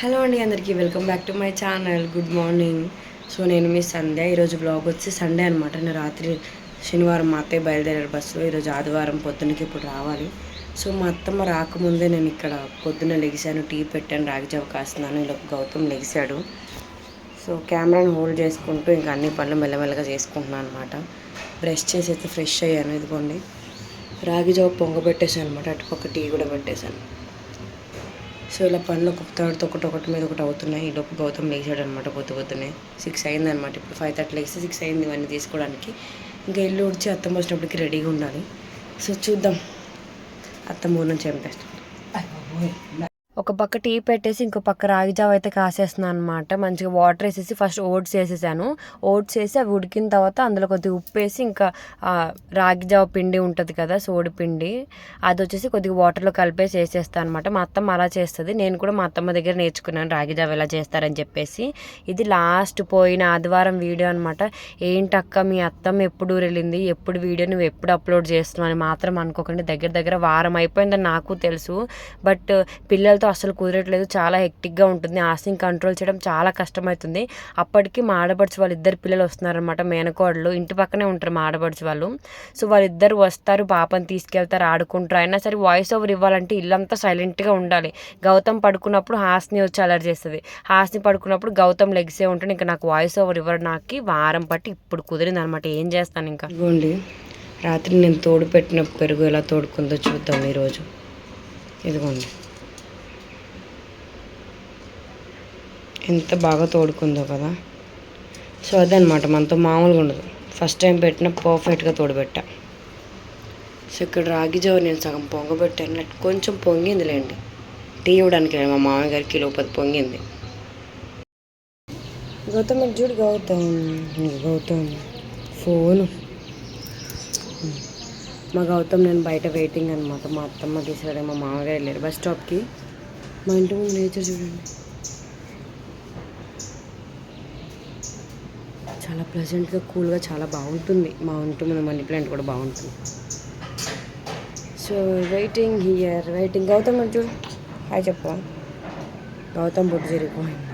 Hello అండి అందరికీ welcome back to my channel. Good morning. So నేను మీ సంధ్య. ఈరోజు బ్లాగ్ వచ్చి సండే అనమాట నేను రాత్రి శనివారం మా అత్తయ్య బయలుదేరారు బస్సులో. ఈరోజు ఆదివారం పొద్దునకి ఇప్పుడు రావాలి. సో మా అత్తమ్మ రాకముందే నేను ఇక్కడ పొద్దున్న లెగిశాను. టీ పెట్టాను రాగి జావ కాస్తున్నాను. ఇలా గౌతమ్ లెగిశాడు. సో కెమెరాని హోల్డ్ చేసుకుంటూ ఇంకా అన్ని పనులు మెల్లమెల్లగా చేసుకుంటున్నాను అనమాట బ్రష్ చేసి అయితే ఫ్రెష్ అయ్యాను. ఇదిగోండి. రాగి జావ పొంగబెట్టేసాను అనమాట అటుపక్క టీ కూడా పెట్టేశాను. సో ఇలా పనులు ఒక థర్డ్ ఒకటి ఒకటి మీద ఒకటి అవుతున్నాయి. ఈ లోపు గౌతమ్ లేచాడు అనమాట పొద్దు పొద్దునే. సిక్స్ అయింది అనమాట ఇప్పుడు ఫైవ్ థర్టీ లేస్తే సిక్స్ అయింది ఇవన్నీ తీసుకోవడానికి. ఇంకా ఇల్లు ఉడిచి అత్తమ్మ వచ్చినప్పటికి రెడీగా ఉండాలి. సో చూద్దాం. అత్తమ్మ ఊరు నుంచి చంపేస్తాను ఒక పక్క టీ పెట్టేసి ఇంకో పక్క రాగి జావ అయితే కాసేస్తున్నాను అనమాట మంచిగా వాటర్ వేసేసి ఫస్ట్ ఓట్స్ వేసేసాను. ఓట్స్ వేసి అవి ఉడికిన తర్వాత అందులో కొద్దిగా ఉప్పు వేసి ఇంకా రాగి జావ పిండి ఉంటుంది కదా సోడి పిండి అది వచ్చేసి కొద్దిగా వాటర్లో కలిపేసి వేసేస్తాను అనమాట మా అత్తమ్మ అలా చేస్తుంది. నేను కూడా మా అత్తమ్మ దగ్గర నేర్చుకున్నాను రాగి జావ ఎలా చేస్తారని చెప్పేసి. ఇది లాస్ట్ పోయిన ఆదివారం వీడియో అనమాట ఏంటక్క మీ అత్తమ్మ ఎప్పుడు వెళ్ళింది? ఎప్పుడు వీడియో నువ్వు ఎప్పుడు అప్లోడ్ చేస్తున్నావు అని మాత్రం అనుకోకండి. దగ్గర దగ్గర వారం అయిపోయిందని నాకు తెలుసు. బట్ పిల్లలతో అసలు కుదరట్లేదు. చాలా హెక్టిక్గా ఉంటుంది. ఆస్తిని కంట్రోల్ చేయడం చాలా కష్టమవుతుంది అప్పటికి మా ఆడపడుచు వాళ్ళు ఇద్దరు పిల్లలు వస్తున్నారనమాట మేనకోడలు ఇంటి పక్కనే ఉంటారు మా ఆడపడుచు వాళ్ళు. సో వాళ్ళిద్దరు వస్తారు పాపని తీసుకెళ్తారు ఆడుకుంటారు. అయినా సరే వాయిస్ ఓవర్ ఇవ్వాలంటే ఇల్లంతా సైలెంట్గా ఉండాలి. గౌతమ్ పడుకున్నప్పుడు హాస్ని వచ్చి అలర్ట్ చేస్తుంది. హాస్ని పడుకున్నప్పుడు గౌతమ్ లెగ్సే ఉంటాడు. ఇంకా నాకు వాయిస్ ఓవర్ ఇవ్వడానికి వారం పట్టి ఇప్పుడు కుదిరింది అనమాట ఏం చేస్తాను ఇంకా? ఇదిగోండి. రాత్రి నేను తోడు పెట్టిన పెరుగు ఎలా తోడుకుందో చూద్దాం ఈరోజు. ఇదిగోండి. ఎంత బాగా తోడుకుందో కదా. సో అదనమాట మనతో మామూలుగా ఉండదు. ఫస్ట్ టైం పెట్టిన పర్ఫెక్ట్గా తోడుపెట్టా. సో ఇక్కడ రాగి జావ నేను సగం పొంగబెట్టాను నాకు కొంచెం పొంగిందిలేండి టీ ఇవ్వడానికి మా మామయ్య గారికి లోపల పొంగింది. గౌతమ్ చూడు గౌతమ్ గౌతమ్ ఫోను. మా గౌతమ్ నేను బయట వెయిటింగ్ అనమాట మా అత్తమ్మ తీసుకురాడే మా మామగారు వెళ్ళారు. బస్ స్టాప్కి మా ఇంటి ముందు నేచర్ చూడండి. చాలా ప్లెజెంట్గా కూల్గా చాలా బాగుంటుంది. మా ఇంటి మన మనీ ప్లాంట్ కూడా బాగుంటుంది. So waiting here waiting Gautam ఇటు చూడు. హాయ్ చెప్పు. గౌతమ్ బుద్ధి జరిగిపోయింది.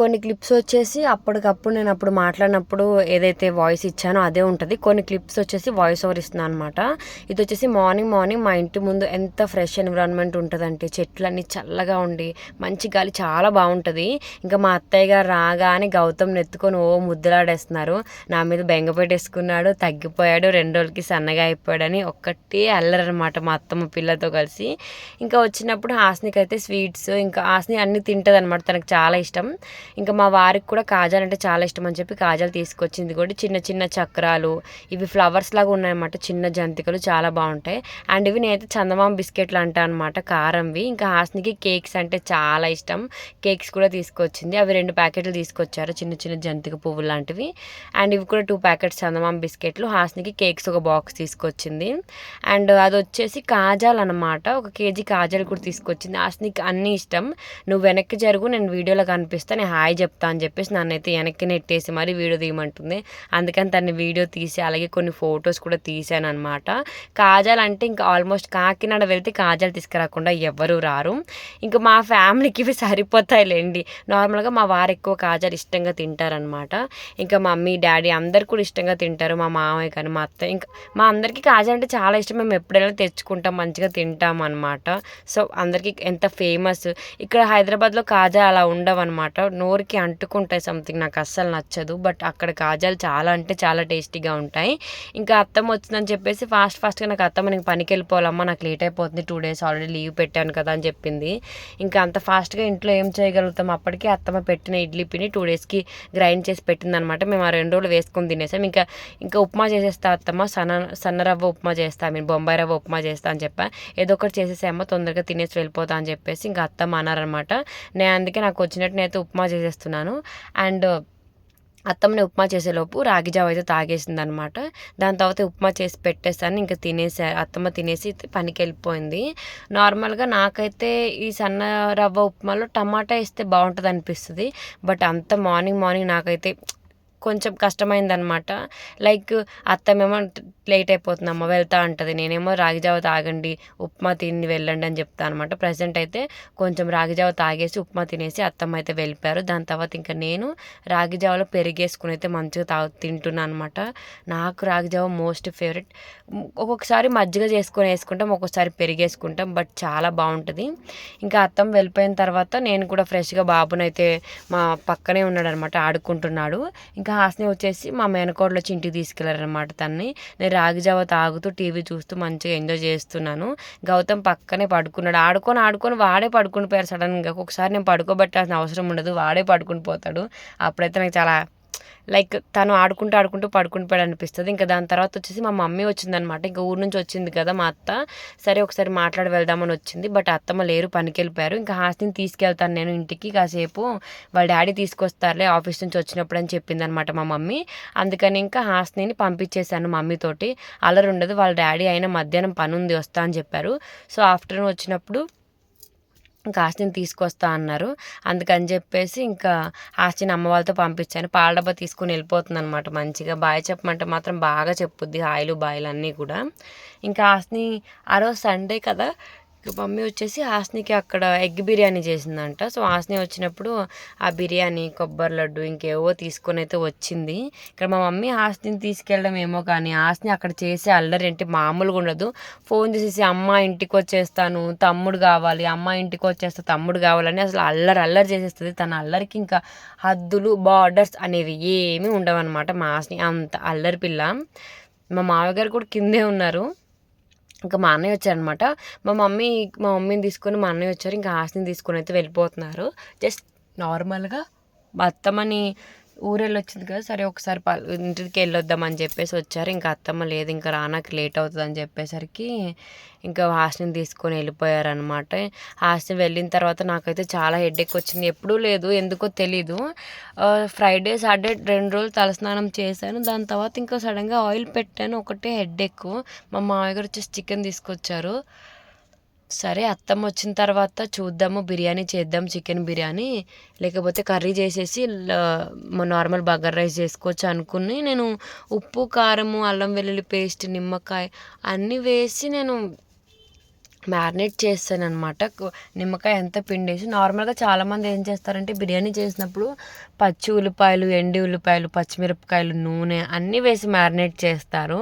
కొన్ని క్లిప్స్ వచ్చేసి అప్పటికప్పుడు నేను అప్పుడు మాట్లాడినప్పుడు ఏదైతే వాయిస్ ఇచ్చానో అదే ఉంటుంది. కొన్ని క్లిప్స్ వచ్చేసి వాయిస్ ఓవర్ ఇస్తున్నాను అనమాట ఇది వచ్చేసి మార్నింగ్ మార్నింగ్ మా ఇంటి ముందు ఎంత ఫ్రెష్ ఎన్విరాన్మెంట్ ఉంటుందంటే చెట్లన్నీ చల్లగా ఉండి మంచి గాలి చాలా బాగుంటుంది. ఇంకా మా అత్తయ్య గారు రాగానే గౌతమ్ ఎత్తుకొని ఓ ముద్దులాడేస్తున్నారు. నా మీద బెంగ పెట్టేసుకున్నాడు తగ్గిపోయాడు రెండు రోజులకి సన్నగా అయిపోయాడని ఒక్కటే అల్లరనమాట మా అత్తమ్మ పిల్లతో కలిసి. ఇంకా వచ్చినప్పుడు హాస్నికి అయితే స్వీట్స్ ఇంకా హాస్ని అన్ని తింటుంది అనమాట తనకు చాలా ఇష్టం. ఇంకా మా వారికి కూడా కాజాలు అంటే చాలా ఇష్టం అని చెప్పి కాజాలు తీసుకొచ్చింది కూడా. చిన్న చిన్న చక్రాలు ఇవి ఫ్లవర్స్ లాగా ఉన్నాయన్నమాట. చిన్న జంతికలు చాలా బాగుంటాయి. అండ్ ఇవి నేనైతే చందమామ బిస్కెట్లు అంటా అనమాట కారంవి. ఇంకా హాస్నికి కేక్స్ అంటే చాలా ఇష్టం. కేక్స్ కూడా తీసుకొచ్చింది. అవి రెండు ప్యాకెట్లు తీసుకొచ్చారు చిన్న చిన్న జంతిక పువ్వులు లాంటివి. అండ్ ఇవి కూడా టూ ప్యాకెట్స్ చందమామ బిస్కెట్లు. హాస్నికి కేక్స్ ఒక బాక్స్ తీసుకొచ్చింది. అండ్ అది వచ్చేసి కాజాలు అనమాట ఒక కేజీ కాజాలు కూడా తీసుకొచ్చింది. హాస్నికి అన్నీ ఇష్టం. నువ్వు వెనక్కి జరుగు నేను వీడియోలో కనిపిస్తా. నేను హాయ్ చెప్తా అని చెప్పేసి నన్నైతే వెనక్కి నెట్టేసి మరి వీడియో తీయమంటుంది. అందుకని తను వీడియో తీసి అలాగే కొన్ని ఫొటోస్ కూడా తీసాను అనమాట కాజాలు అంటే ఇంకా ఆల్మోస్ట్ కాకినాడ వెళ్తే కాజాలు తీసుకురాకుండా ఎవరు రారు. ఇంకా మా ఫ్యామిలీకి ఇవి సరిపోతాయిలేండి. నార్మల్గా మా వారు ఎక్కువ కాజాలు ఇష్టంగా తింటారనమాట ఇంకా మమ్మీ డాడీ అందరు కూడా ఇష్టంగా తింటారు. మా మామయ్య కానీ మా అత్త ఇంకా మా అందరికీ కాజా అంటే చాలా ఇష్టం. మేము ఎప్పుడైనా తెచ్చుకుంటాం మంచిగా తింటాం అనమాట సో అందరికీ ఎంత ఫేమస్. ఇక్కడ హైదరాబాద్లో కాజా అలా ఉండవు అనమాట నోరుకి అంటుకుంటాయి సంథింగ్ నాకు అస్సలు నచ్చదు. బట్ అక్కడ కాజాలు చాలా అంటే చాలా టేస్టీగా ఉంటాయి. ఇంకా అత్తమ్మ వచ్చిందని చెప్పేసి ఫాస్ట్ ఫాస్ట్గా నాకు అత్తమ్మ నేను పనికి వెళ్ళిపోవాలమ్మా నాకు లేట్ అయిపోతుంది. టూ డేస్ ఆల్రెడీ లీవ్ పెట్టాను కదా అని చెప్పింది. ఇంకా అంత ఫాస్ట్గా ఇంట్లో ఏం చేయగలుగుతాం? అప్పటికే అత్తమ్మ పెట్టిన ఇడ్లీ పిండి టూ డేస్కి గ్రైండ్ చేసి పెట్టిందనమాట మేము ఆ రెండు రోజులు వేసుకొని తినేసాం. ఇంకా ఇంకా ఉప్మా చేసేస్తా అత్తమ్మ. సన్న సన్న రవ్వ ఉప్మా చేస్తా. నేను బొంబాయి రవ్వ ఉప్మా చేస్తా అని చెప్పా. ఏదో ఒకటి చేసేసామో తొందరగా తినేసి వెళ్ళిపోతా అని చెప్పేసి ఇంకా అత్తమ్మ అన్నారనమాట నేను అందుకే నాకు వచ్చినట్టు నేనైతే ఉప్మా చేసేస్తున్నాను. అండ్ అత్తమ్మని ఉప్మా చేసేలోపు రాగి జావ అయితే తాగేసింది అనమాట దాని తర్వాత ఉప్మా చేసి పెట్టేస్తాను ఇంకా తినేసా అత్తమ్మ తినేసి పనికి వెళ్ళిపోయింది నార్మల్గా నాకైతే ఈ సన్న రవ్వ ఉప్మాలో టమాటా వేస్తే బాగుంటుంది అనిపిస్తుంది బట్ అంత మార్నింగ్ మార్నింగ్ నాకైతే కొంచెం కష్టమైందనమాట లైక్ అత్తమేమో లేట్ అయిపోతుందమ్మ వెళ్తా అంటది. నేనేమో రాగిజావ తాగండి ఉప్మా తిని వెళ్ళండి అని చెప్తాను అనమాట ప్రజెంట్ అయితే కొంచెం రాగిజావ తాగేసి ఉప్మా తినేసి అత్తమ్మ అయితే వెళ్ళిపోయారు. దాని తర్వాత ఇంకా నేను రాగిజావలో పెరిగేసుకుని అయితే మంచిగా తా తింటున్నాను అనమాట నాకు రాగిజావ మోస్ట్ ఫేవరెట్. ఒక్కొక్కసారి మజ్జిగ చేసుకొని వేసుకుంటాం ఒక్కొక్కసారి పెరిగేసుకుంటాం బట్ చాలా బాగుంటుంది. ఇంకా అత్తమ్మ వెళ్ళిపోయిన తర్వాత నేను కూడా ఫ్రెష్గా బాబునైతే మా పక్కనే ఉన్నాడు అనమాట ఆడుకుంటున్నాడు. ఇంకా హాస్ని వచ్చేసి మా మేనకోడలు వచ్చి ఇంటికి తీసుకెళ్ళారనమాట తన్ని. నేను రాగి జావ తాగుతూ టీవీ చూస్తూ మంచిగా ఎంజాయ్ చేస్తున్నాను. గౌతమ్ పక్కనే పడుకున్నాడు. ఆడుకొని ఆడుకొని వాడే పడుకుని పోయారు సడన్గా. ఒకసారి నేను పడుకోబెట్టాల్సిన అవసరం ఉండదు. వాడే పడుకుని పోతాడు అప్పుడైతే నాకు చాలా లైక్ తను ఆడుకుంటూ ఆడుకుంటూ పడుకుంటాడు అనిపిస్తుంది. ఇంకా దాని తర్వాత వచ్చేసి మా మమ్మీ వచ్చిందనమాట ఇంకా ఊరు నుంచి వచ్చింది కదా మా అత్త. సరే ఒకసారి మాట్లాడి వెళ్దామని వచ్చింది. బట్ అత్తమ్మ లేరు పనికి వెళ్ళిపోయారు ఇంకా హాస్తిని తీసుకెళ్తాను నేను ఇంటికి. కాసేపు వాళ్ళ డాడీ తీసుకొస్తారులే ఆఫీస్ నుంచి వచ్చినప్పుడు అని చెప్పింది అనమాట మా మమ్మీ. అందుకని ఇంకా హాస్తిని పంపించేశాను మమ్మీతోటి అలరు ఉండదు వాళ్ళ డాడీ అయినా మధ్యాహ్నం పని ఉంది వస్తా అని చెప్పారు. సో ఆఫ్టర్నూన్ వచ్చినప్పుడు ఇంకా ఆస్తిని తీసుకొస్తా అన్నారు. అందుకని చెప్పేసి ఇంకా ఆస్తిని అమ్మ వాళ్ళతో పంపించాను. పాల డబ్బా తీసుకుని వెళ్ళిపోతుంది అనమాట మంచిగా. బాయ్ చెప్పమంటే మాత్రం బాగా చెప్పుద్ది హాయిలు బాయిలు అన్నీ కూడా. ఇంకా ఆస్తిని ఆ రోజు సండే కదా మమ్మీ వచ్చేసి హాస్నికి అక్కడ ఎగ్ బిర్యానీ చేసిందంట. సో హాస్ని వచ్చినప్పుడు ఆ బిర్యానీ కొబ్బరి లడ్డు ఇంకేవో తీసుకొని అయితే వచ్చింది. ఇక్కడ మా మమ్మీ హాస్నిని తీసుకెళ్ళడం ఏమో కానీ హాస్ని అక్కడ చేసే అల్లరి ఏంటి మామూలుగా ఉండదు. ఫోన్ చేసేసి అమ్మ ఇంటికి వచ్చేస్తాను తమ్ముడు కావాలి అమ్మ ఇంటికి వచ్చేస్తా తమ్ముడు కావాలని అసలు అల్లరి అల్లరి చేసేస్తుంది. తన అల్లరికి ఇంకా హద్దులు బార్డర్స్ అనేవి ఏమీ ఉండవన్నమాట మా హాస్ని. అంత అల్లరి పిల్ల. మా మామగారు కూడా కిందే ఉన్నారు. ఇంకా మా అన్నయ్య వచ్చారనమాట. మా మమ్మీ మా మమ్మీని తీసుకొని మా అన్నయ్య వచ్చారు. ఇంకా ఆశని తీసుకొని అయితే వెళ్ళిపోతున్నారు. జస్ట్ నార్మల్గా మా ఊరెళ్ళి వచ్చింది కదా సరే ఒకసారి ఇంటికి వెళ్ళొద్దామని చెప్పేసి వచ్చారు. ఇంకా అత్తమ్మ లేదు ఇంకా రానాకి లేట్ అవుతుంది అని చెప్పేసరికి ఇంకా హాస్టల్ని తీసుకొని వెళ్ళిపోయారనమాట హాస్టల్ వెళ్ళిన తర్వాత నాకైతే చాలా హెడేక్ వచ్చింది. ఎప్పుడూ లేదు ఎందుకో తెలీదు. ఫ్రైడే సాటర్డే రెండు రోజులు తలస్నానం చేశాను. దాని తర్వాత ఇంకా సడన్గా ఆయిల్ పెట్టాను. ఒకటే హెడేక్ మా మామయ్య గారు వచ్చేసి చికెన్ తీసుకొచ్చారు. సరే అత్తమ్మ వచ్చిన తర్వాత చూద్దాము బిర్యానీ చేద్దాం చికెన్ బిర్యానీ. లేకపోతే కర్రీ చేసేసి నార్మల్ బగర్ రైస్ చేసుకోవచ్చు అనుకుని నేను ఉప్పు కారము అల్లం వెల్లుల్లి పేస్ట్ నిమ్మకాయ అన్నీ వేసి నేను మ్యారినేట్ చేస్తాను అనమాట నిమ్మకాయ ఎంత పిండేసి నార్మల్గా చాలామంది ఏం చేస్తారంటే బిర్యానీ చేసినప్పుడు పచ్చి ఉల్లిపాయలు ఎండి ఉల్లిపాయలు పచ్చిమిరపకాయలు నూనె అన్నీ వేసి మ్యారినేట్ చేస్తారు.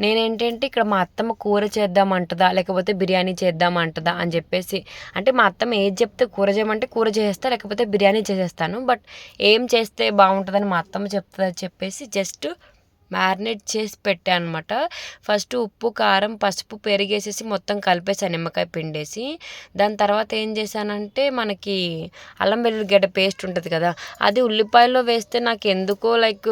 నేనేంటంటే ఇక్కడ మా అత్తమ్మ కూర చేద్దామంటదా లేకపోతే బిర్యానీ చేద్దామంటదా అని చెప్పేసి అంటే మా అత్తమ్మ ఏది చెప్తే కూర చేయమంటే కూర చేస్తా లేకపోతే బిర్యానీ చేసేస్తాను. బట్ ఏం చేస్తే బాగుంటుందని మా అత్తమ్మ చెప్తుందని చెప్పేసి జస్ట్ మ్యారినేట్ చేసి పెట్టాను అనమాట ఫస్ట్ ఉప్పు కారం పసుపు పెరిగేసేసి మొత్తం కలిపేసాను నిమ్మకాయ పిండేసి. దాని తర్వాత ఏం చేశానంటే మనకి అల్లం వెల్లుల్లిగడ్డ పేస్ట్ ఉంటుంది కదా అది ఉల్లిపాయలో వేస్తే నాకు ఎందుకో లైక్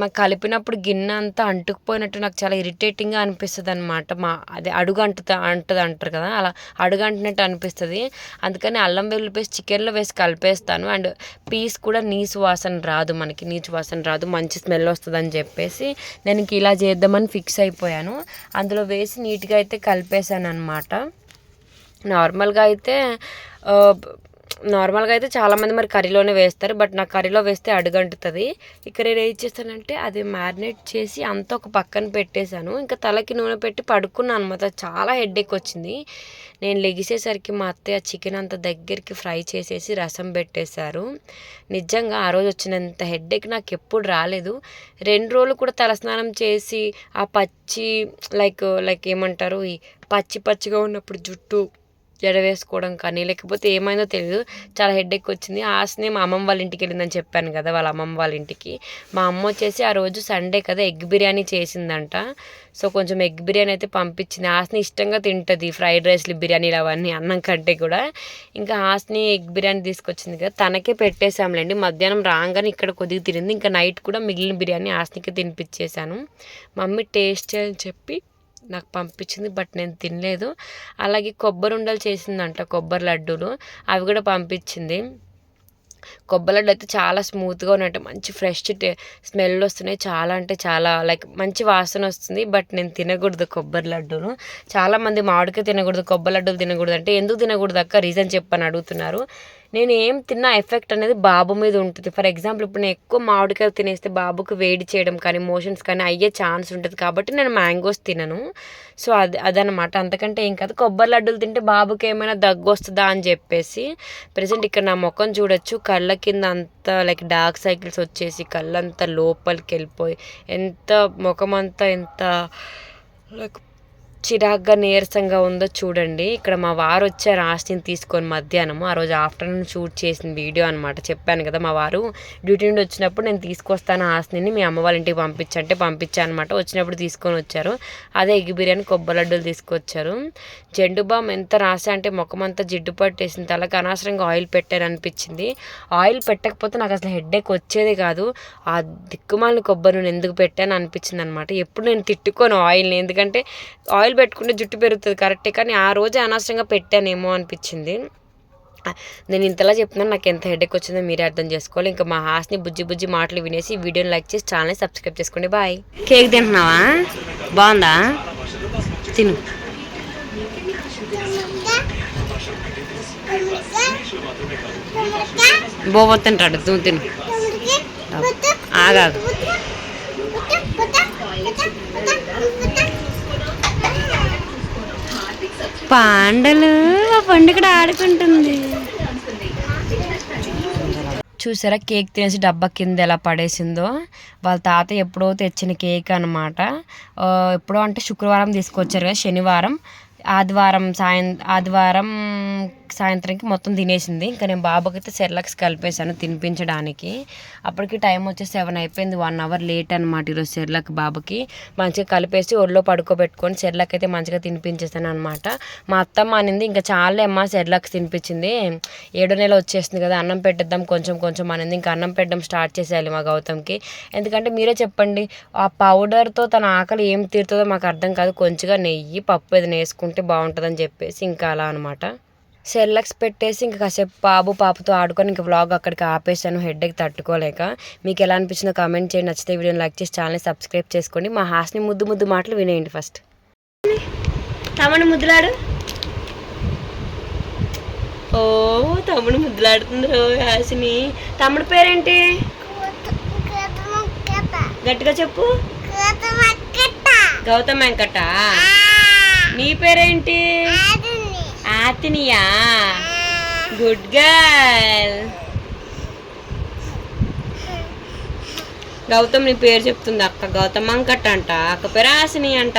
మాకు కలిపినప్పుడు గిన్నె అంతా అంటుకుపోయినట్టు నాకు చాలా ఇరిటేటింగ్గా అనిపిస్తుంది అనమాట మా అదే అడుగు అంటుతా అంటుంది అంటారు కదా అలా అడుగు అంటున్నట్టు అనిపిస్తుంది. అందుకని అల్లం వెల్లుల్లి పేస్ట్ చికెన్లో వేసి కలిపేస్తాను. అండ్ పీస్ కూడా నీసు వాసన రాదు మనకి నీచు వాసన రాదు మంచి స్మెల్ వస్తుంది అని చెప్పేసి నేను ఇలా చేద్దామని ఫిక్స్ అయిపోయాను. అందులో వేసి నీట్గా అయితే కలిపేశాను అనమాట నార్మల్గా అయితే నార్మల్గా అయితే చాలామంది మరి కర్రీలోనే వేస్తారు బట్ నాకు కర్రీలో వేస్తే అడుగంటుతుంది. ఇక్కడ నేను ఏం చేస్తానంటే అది మ్యారినేట్ చేసి అంతా ఒక పక్కన పెట్టేశాను. ఇంకా తలకి నూనె పెట్టి పడుకున్నాను అనమాట చాలా హెడ్ఏక్ వచ్చింది. నేను లెగిసేసరికి మా అత్తయ్య చికెన్ అంత దగ్గరికి ఫ్రై చేసేసి రసం పెట్టేశారు. నిజంగా ఆ రోజు వచ్చినంత హెడ్ఏక్ నాకు ఎప్పుడు రాలేదు. రెండు రోజులు కూడా తలస్నానం చేసి ఆ పచ్చి లైక్ లైక్ ఏమంటారు ఈ పచ్చి పచ్చిగా ఉన్నప్పుడు జుట్టు జడ వేసుకోవడం కానీ లేకపోతే ఏమైందో తెలియదు చాలా హెడ్ఎక్ వచ్చింది. ఆశనే మా అమ్మమ్మ వాళ్ళ ఇంటికి వెళ్ళిందని చెప్పాను కదా వాళ్ళ అమ్మమ్మ వాళ్ళ ఇంటికి. మా అమ్మ వచ్చేసి ఆ రోజు సండే కదా ఎగ్ బిర్యానీ చేసిందంట. సో కొంచెం ఎగ్ బిర్యానీ అయితే పంపించింది. ఆస్ని ఇష్టంగా తింటుంది ఫ్రైడ్ రైస్లు బిర్యానీలు అవన్నీ అన్నం కంటే కూడా. ఇంకా ఆస్ని ఎగ్ బిర్యానీ తీసుకొచ్చింది కదా తనకే పెట్టేశాంలేండి. మధ్యాహ్నం రాగానే ఇక్కడ కొద్దిగా తిరింది ఇంకా నైట్ కూడా మిగిలిన బిర్యానీ ఆస్నికి తినిపించేశాను. మమ్మీ టేస్ట్ అని చెప్పి నాకు పంపించింది బట్ నేను తినలేదు. అలాగే కొబ్బరి ఉండలు చేసిందంట కొబ్బరి లడ్డూలు. అవి కూడా పంపించింది. కొబ్బరి లడ్డు అయితే చాలా స్మూత్గా ఉన్నట్టు మంచి ఫ్రెష్ స్మెల్ వస్తున్నాయి. చాలా అంటే చాలా లైక్ మంచి వాసన వస్తుంది బట్ నేను తినకూడదు కొబ్బరి లడ్డూను చాలామంది మామిడికాయ తినకూడదు కొబ్బరి లడ్డూలు తినకూడదు అంటే ఎందుకు తినకూడదు అక్క? రీజన్ చెప్పని అడుగుతున్నారు. నేను ఏం తిన్నా ఎఫెక్ట్ అనేది బాబు మీద ఉంటుంది. ఫర్ ఎగ్జాంపుల్ ఇప్పుడు నేను ఎక్కువ మామిడికాయలు తినేస్తే బాబుకి వేడి చేయడం కానీ మోషన్స్ కానీ అయ్యే ఛాన్స్ ఉంటుంది కాబట్టి నేను మ్యాంగోస్ తినను. సో అది అదనమాట. అంతకంటే ఏం కాదు. కొబ్బరి లడ్డూలు తింటే బాబుకి ఏమైనా దగ్గు వస్తుందా అని చెప్పేసి ప్రజెంట్ ఇక్కడ నా ముఖం చూడొచ్చు. కళ్ళ కింద అంతా లైక్ డార్క్ సైకిల్స్ వచ్చేసి కళ్ళంతా లోపలికి వెళ్ళిపోయి ఎంత ముఖం అంతా ఎంత లైక్ చిరాగ్గా నీరసంగా ఉందో చూడండి. ఇక్కడ మా వారు వచ్చారు ఆస్తిని తీసుకొని మధ్యాహ్నం ఆ రోజు ఆఫ్టర్నూన్ షూట్ చేసిన వీడియో అనమాట చెప్పాను కదా మా వారు డ్యూటీ నుండి వచ్చినప్పుడు నేను తీసుకొస్తాను ఆస్తిని మీ అమ్మ వాళ్ళ ఇంటికి పంపించంటే పంపించాను అనమాట వచ్చినప్పుడు తీసుకొని వచ్చారు. అదే ఎగ్ బిర్యానీ కొబ్బరి లడ్డూలు తీసుకొచ్చారు. జెండు బామ్ ఎంత రాసా అంటే ముఖం అంతా జిడ్డు పట్టేసిన తలకి అనవసరంగా ఆయిల్ పెట్టాను అనిపించింది. ఆయిల్ పెట్టకపోతే నాకు అసలు హెడ్ఏక్ వచ్చేది కాదు. ఆ దిక్కుమాలిన కొబ్బరి నూనె ఎందుకు పెట్టాను అనిపించింది అనమాట ఎప్పుడు నేను తిట్టుకోను ఆయిల్ని. ఎందుకంటే ఆయిల్ పెట్టుకుంటే జుట్టు పెరుగుతుంది కరెక్టే. కానీ ఆ రోజే అనవసరంగా పెట్టానేమో అనిపించింది. నేను ఇంతలా చెప్తున్నాను నాకు ఎంత హెడేక్ వచ్చిందో మీరే అర్థం చేసుకోవాలి. ఇంకా మా హాస్ని బుజ్జి బుజ్జి మాటలు వినేసి వీడియోని లైక్ చేసి ఛానల్ని సబ్స్క్రైబ్ చేసుకోండి. బాయ్. కేక్ తింటున్నావా? బాగుందా? తిను. బోబో తింటాడు తిను. ఆగాగు పాండలు ఆ పండు ఇక్కడ ఆడుకుంటుంది. చూసారా కేక్ తినేసి డబ్బా కింద ఎలా పడేసిందో? వాళ్ళ తాత ఎప్పుడో తెచ్చిన కేక్ అనమాట ఎప్పుడో అంటే శుక్రవారం తీసుకొచ్చారు కదా శనివారం. ఆదివారం సాయం ఆదివారం సాయంత్రంకి మొత్తం తినేసింది. ఇంకా నేను బాబుకైతే సెర్లాక్స్ సెర్లక్స్ కలిపేశాను తినిపించడానికి. అప్పటికి టైం వచ్చి సెవెన్ అయిపోయింది. వన్ అవర్ లేట్ అనమాట ఈరోజు సెర్లక్ బాబుకి. మంచిగా కలిపేసి ఒళ్ళో పడుకోబెట్టుకొని సెర్లక్ అయితే మంచిగా తినిపించేసాను అనమాట మా అత్తమ్మ అనింది ఇంకా చాలా అమ్మ సెర్లక్స్ తినిపించింది. ఏడో నెల వచ్చేస్తుంది కదా అన్నం పెట్టేద్దాం కొంచెం కొంచెం అనింది. ఇంకా అన్నం పెట్టడం స్టార్ట్ చేసేయాలి మా గౌతమ్కి. ఎందుకంటే మీరే చెప్పండి ఆ పౌడర్తో తన ఆకలి ఏం తీరుతుందో మాకు అర్థం కాదు. కొంచెంగా నెయ్యి పప్పు ఏదైనా వేసుకుంటే బాగుంటుందని చెప్పేసి ఇంకా అలా అనమాట సెర్లక్స్ పెట్టేసి ఇంకా కాసేపు బాబు పాపతో ఆడుకొని ఇంకా వ్లాగ్ అక్కడికి ఆపేసాను హెడ్కి తట్టుకోలేక. మీకు ఎలా అనిపించిందో కామెంట్ చేయండి. నచ్చితే వీడియోని లైక్ చేసి ఛానల్ని సబ్స్క్రైబ్ చేసుకోండి. మా హాస్ని ముద్దు ముద్దు మాటలు వినేయండి ఫస్ట్ తమను ముద్దులాడు. ఓ తమ్ముడు ముద్దులాడుతుంది రో హాసిని. తమ్ముడు పేరేంటి? గట్టిగా చెప్పు. గౌతమ్ వెంకట. నీ పేరేంటి? ఆతినియా గుడ్ గర్ల్ గౌతమ్ నీ పేరు చెప్తుంది అక్క. గౌతమ్ అంకట్ అంట అక్క పేరు ఆసిని అంట.